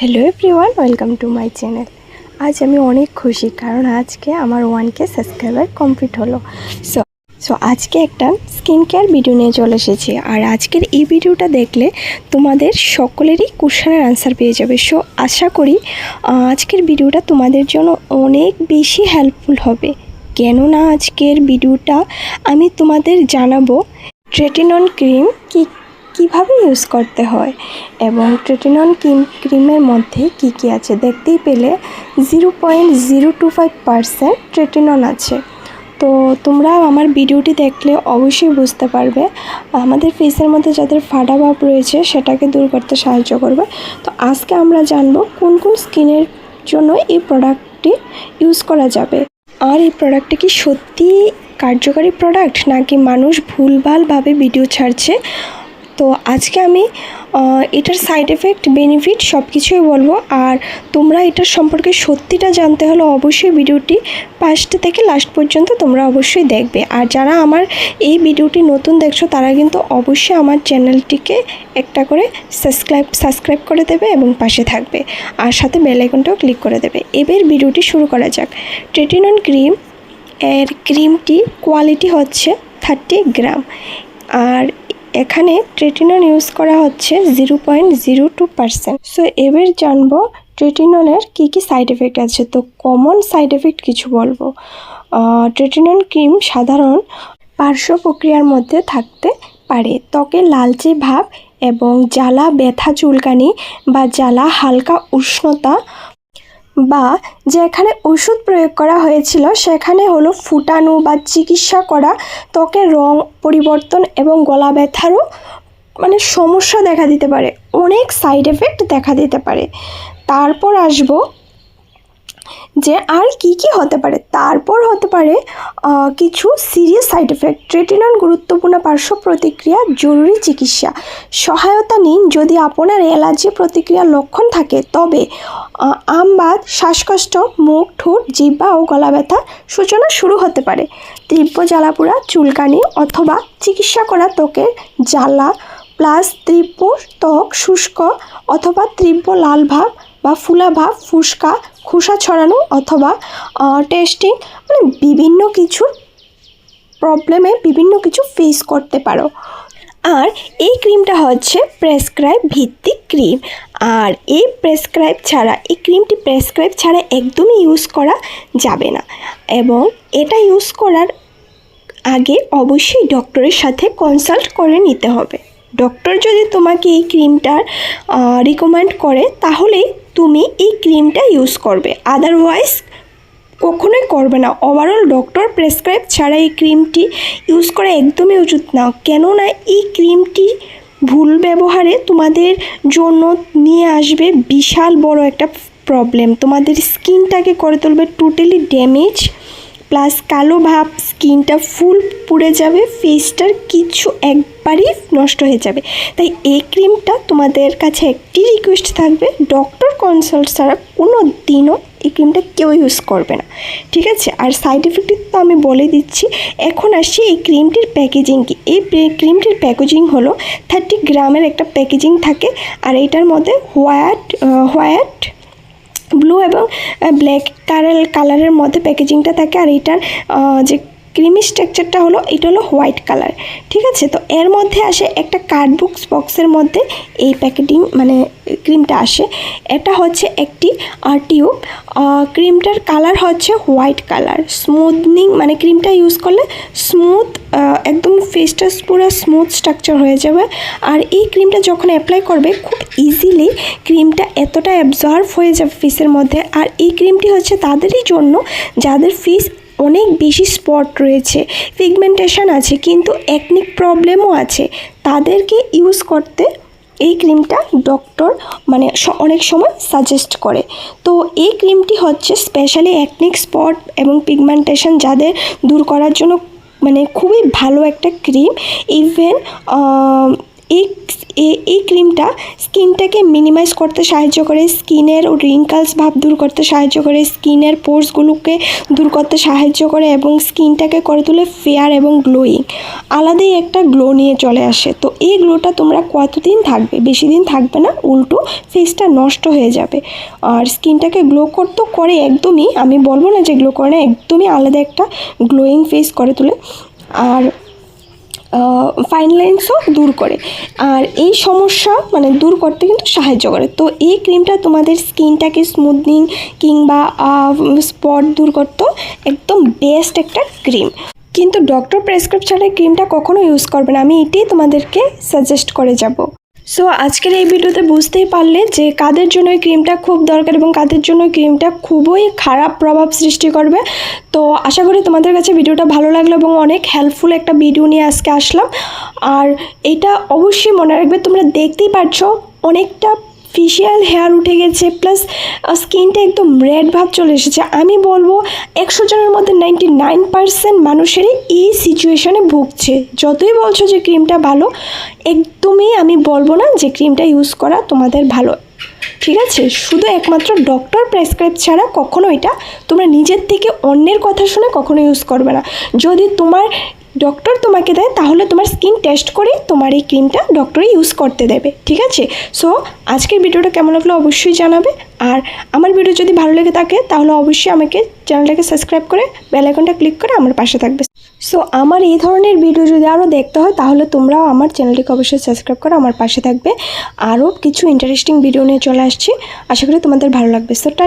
Hello everyone welcome to my channel আজ আমি অনেক খুশি কারণ আজকে আমার ওয়ান কে সাবস্ক্রাইবার কমপ্লিট হলো। সো সো আজকে একটা স্কিন কেয়ার ভিডিও নিয়ে চলে এসেছি। আর আজকের এই ভিডিওটা দেখলে তোমাদের সকলেরই কোশ্চেনের আনসার পেয়ে যাবে। সো আশা করি আজকের ভিডিওটা তোমাদের জন্য অনেক বেশি হেল্পফুল হবে। কেননা আজকের ভিডিওটা আমি তোমাদের জানাব ট্রেটিনন ক্রিম কি কীভাবে ইউজ করতে হয়? এবং ট্রেটিনন ক্রিম ক্রিমের মধ্যে কি কি আছে? দেখতেই পেলে zero point zero two five percent tretinoin আছে। তো তোমরা আমার ভিডিওটি দেখলে অবশ্যই বুঝতে পারবে। আমাদের ফেসের মধ্যে যাদের ফাটা ভাব রয়েছে, সেটাকে দূর করতে সাহায্য করবে। তো আজকে আমরা জানব কোন কোন স্কিনের জন্য এই প্রোডাক্টটি ইউজ করা যাবে। আর এই প্রোডাক্টটি কি সত্যি কার্যকারী প্রোডাক্ট নাকি মানুষ ভুলভালভাবে ভিডিও ছাড়ছে? তো আজকে আমি এটার সাইড এফেক্ট বেনিফিট সব কিছুই বলব। আর তোমরা এটার সম্পর্কে সত্যিটা জানতে হলে অবশ্যই ভিডিওটি ফার্স্ট থেকে লাস্ট পর্যন্ত তোমরা অবশ্যই দেখবে। আর যারা আমার এই ভিডিওটি নতুন দেখছ, তারা কিন্তু অবশ্যই আমার চ্যানেলটিকে একটা করে সাবস্ক্রাইব সাবস্ক্রাইব করে দেবে এবং পাশে থাকবে। আর সাথে বেল আইকনটাও ক্লিক করে দেবে। এবার ভিডিওটি শুরু করা যাক। ট্রেটিনন ক্রিম এর ক্রিমটি কোয়ালিটি হচ্ছে থার্টি গ্রাম আর এখানে ট্রেটিনন ইউজ করা হচ্ছে zero point zero two percent so এবার জানব ট্রেটিননের কী কী সাইড এফেক্ট আছে। তো কমন সাইড এফেক্ট কিছু বলব। ট্রেটিনন ক্রিম সাধারণ পার্শ্ব প্রক্রিয়ার মধ্যে থাকতে পারে। ত্বকে লালচে ভাব এবং জ্বালা, ব্যথা, চুলকানি বা জ্বালা, হালকা উষ্ণতা বা যেখানে ওষুধ প্রয়োগ করা হয়েছিল, সেখানে হলো ফুটানো বা চিকিৎসা করা, ত্বকের রং পরিবর্তন এবং গলা ব্যথারও মানে সমস্যা দেখা দিতে পারে, অনেক সাইড এফেক্ট দেখা দিতে পারে। তারপর আসব যে আর কি কি হতে পারে। তারপর হতে পারে কিছু সিরিয়াস সাইড এফেক্ট ট্রেটিনন গুরুত্বপূর্ণ পার্শ্ব প্রতিক্রিয়া, জরুরি চিকিৎসা। সহায়তা নিন যদি আপনার অ্যালার্জি প্রতিক্রিয়ার লক্ষণ থাকে, তবে আমবাদ শ্বাসকষ্ট, মুখ, ঠোঁট জিব্বা ও গলা ব্যথা সূচনা শুরু হতে পারে। তীব্র জ্বালাপোড়া, চুলকানি অথবা চিকিৎসা করা ত্বকের জ্বালা, প্লাস তীব্র ত্বক শুষ্ক অথবা তীব্র লাল ভাব বা ফুলা ভাব ফুসকা, খোসা ছড়ানো অথবা টেস্টিং মানে বিভিন্ন কিছু প্রবলেমে বিভিন্ন কিছু ফেস করতে পারো। আর এই ক্রিমটা হচ্ছে প্রেসক্রাইব ভিত্তিক ক্রিম আর এই প্রেসক্রাইব ছাড়া, এই ক্রিমটি প্রেসক্রাইব ছাড়া একদমই ইউজ করা যাবে না। এবং এটা ইউজ করার আগে অবশ্যই ডক্টরের সাথে কনসাল্ট করে নিতে হবে। ডক্টর যদি তোমাকে এই ক্রিমটার রিকমেন্ড করে, তাহলেই তুমি এই ক্রিমটা ইউজ করবে। আদারওয়াইজ কখনোই করবে না। ওভারঅল ডক্টর প্রেসক্রাইব ছাড়া এই ক্রিমটি ইউজ করা একদমই উচিত না। কেননা এই ক্রিমটি ভুল ব্যবহারে তোমাদের জন্য নিয়ে আসবে বিশাল বড় একটা প্রবলেম তোমাদের স্কিনটাকে করে তুলবে টোটালি ড্যামেজ প্লাস কালো ভাব স্কিনটা ফুল পুড়ে যাবে ফেসটার কিছু একবারই নষ্ট হয়ে যাবে। তাই এই ক্রিমটা তোমাদের কাছে একটি রিকোয়েস্ট থাকবে ডক্টর কনসাল্ট ছাড়া কোনো দিনও এই ক্রিমটা কেউ ইউজ করবে না। ঠিক আছে? আর সাইড এফেক্ট তো আমি বলে দিচ্ছি। এখন আসছি এই ক্রিমটির প্যাকেজিং কি? এই ক্রিমটির প্যাকেজিং হলো থার্টি গ্রামের একটা প্যাকেজিং থাকে, আর এটার মধ্যে হোয়াইট হোয়াইট ব্লু এবং ব্ল্যাক কালার কালারের মধ্যে প্যাকেজিংটা থাকে আর এটার যে ক্রিমি স্ট্রাকচারটা হলো, এটা হলো হোয়াইট কালার ঠিক আছে? তো এর মধ্যে আসে একটা কার্ডবুকস বক্সের মধ্যে এই প্যাকেটিং মানে ক্রিমটা আসে। এটা হচ্ছে একটি টিউব ক্রিমটার কালার হচ্ছে হোয়াইট কালার স্মুথনিং মানে ক্রিমটা ইউজ করলে স্মুথ একদম ফেসটা পুরো স্মুথ স্ট্রাকচার হয়ে যাবে। আর এই ক্রিমটা যখন অ্যাপ্লাই করবে, খুব ইজিলি ক্রিমটা এতটা অ্যাবজর্ভ হয়ে যাবে ফেসের মধ্যে। আর এই ক্রিমটি হচ্ছে তাদেরই জন্য, যাদের ফেস অনেক বেশি স্পট রয়েছে। পিগমেন্টেশন আছে, কিন্তু একনিক প্রবলেমও আছে। তাদেরকে ইউজ করতে এই ক্রিমটা ডক্টর মানে অনেক সময় সাজেস্ট করে। তো এই ক্রিমটি হচ্ছে স্পেশালি একনিক স্পট এবং পিগমেন্টেশন যাদের দূর করার জন্য মানে খুবই ভালো একটা ক্রিম ইভেন এই এই ক্রিমটা স্কিনটাকে মিনিমাইজ করতে সাহায্য করে, স্কিনের রিঙ্কালস ভাব দূর করতে সাহায্য করে, স্কিনের পোর্সগুলোকে দূর করতে সাহায্য করে এবং স্কিনটাকে করে তোলে ফেয়ার এবং গ্লোয়িং। আলাদাই একটা গ্লো নিয়ে চলে আসে। তো এই গ্লোটা তোমরা কতদিন থাকবে? বেশি দিন থাকবে না, উল্টো ফেসটা নষ্ট হয়ে যাবে। আর স্কিনটাকে গ্লো করতে করে একদমই, আমি বলব না যে গ্লো করে না, একদমই আলাদা একটা গ্লোয়িং ফেস করে তোলে। আর ফাইন লাইন্সও দূর করে। আর এই সমস্যা মানে দূর করতে কিন্তু সাহায্য করে। তো এই ক্রিমটা তোমাদের স্কিনটাকে স্মুথনিং কিংবা স্পট দূর করতেও একদম বেস্ট একটা ক্রিম কিন্তু ডক্টর প্রেসক্রিপ ছাড়া ক্রিমটা কখনো ইউজ করবে না। আমি এটাই তোমাদেরকে সাজেস্ট করে যাব। সো আজকের এই ভিডিওতে বুঝতেই পারলে যে কাদের জন্য এই ক্রিমটা খুব দরকার এবং কাদের জন্য ক্রিমটা খুবই খারাপ প্রভাব সৃষ্টি করবে। তো, আশা করি তোমাদের কাছে ভিডিওটা ভালো লাগল এবং অনেক হেল্পফুল একটা ভিডিও নিয়ে আজকে আসলাম। আর এটা অবশ্যই মনে রাখবে, তোমরা দেখতেই পারছ অনেকটা ফেশিয়াল হেয়ার উঠে গেছে প্লাস স্কিনটা একদম রেড ভাব চলে এসেছে। আমি বলব, একশো জনের মধ্যে নাইনটি নাইন পার্সেন্ট মানুষেরই এই সিচুয়েশনে ভুগছে। যতই বলছো যে ক্রিমটা ভালো, একদমই আমি বলব না যে ক্রিমটা ইউজ করা তোমাদের ভালো। ঠিক আছে? শুধু একমাত্র ডক্টর প্রেসক্রাইব ছাড়া কখনো এটা তোমরা নিজের থেকে অন্যের কথা শুনে কখনো ইউজ করবে না। যদি তোমার ডক্টর তোমাকে দেয়, তাহলে তোমার স্কিন টেস্ট করে তোমার এই ক্রিমটা ডক্টরই ইউজ করতে দেবে, ঠিক আছে? সো আজকের ভিডিওটা কেমন লাগল অবশ্যই জানাবে, আর আমার ভিডিও যদি ভালো লেগে থাকে, তাহলে অবশ্যই আমাকে চ্যানেলটাকে সাবস্ক্রাইব করে বেল আইকনটা ক্লিক করে আমার পাশে থাকবে। সো আমার এই ধরনের ভিডিও যদি আরও দেখতে হয়, তাহলে তোমরাও আমার চ্যানেলটিকে অবশ্যই সাবস্ক্রাইব করে আমার পাশে থাকবে। আরও কিছু ইন্টারেস্টিং ভিডিও নিয়ে চলে আসছি, আশা করি তোমাদের ভালো লাগবে। সো টা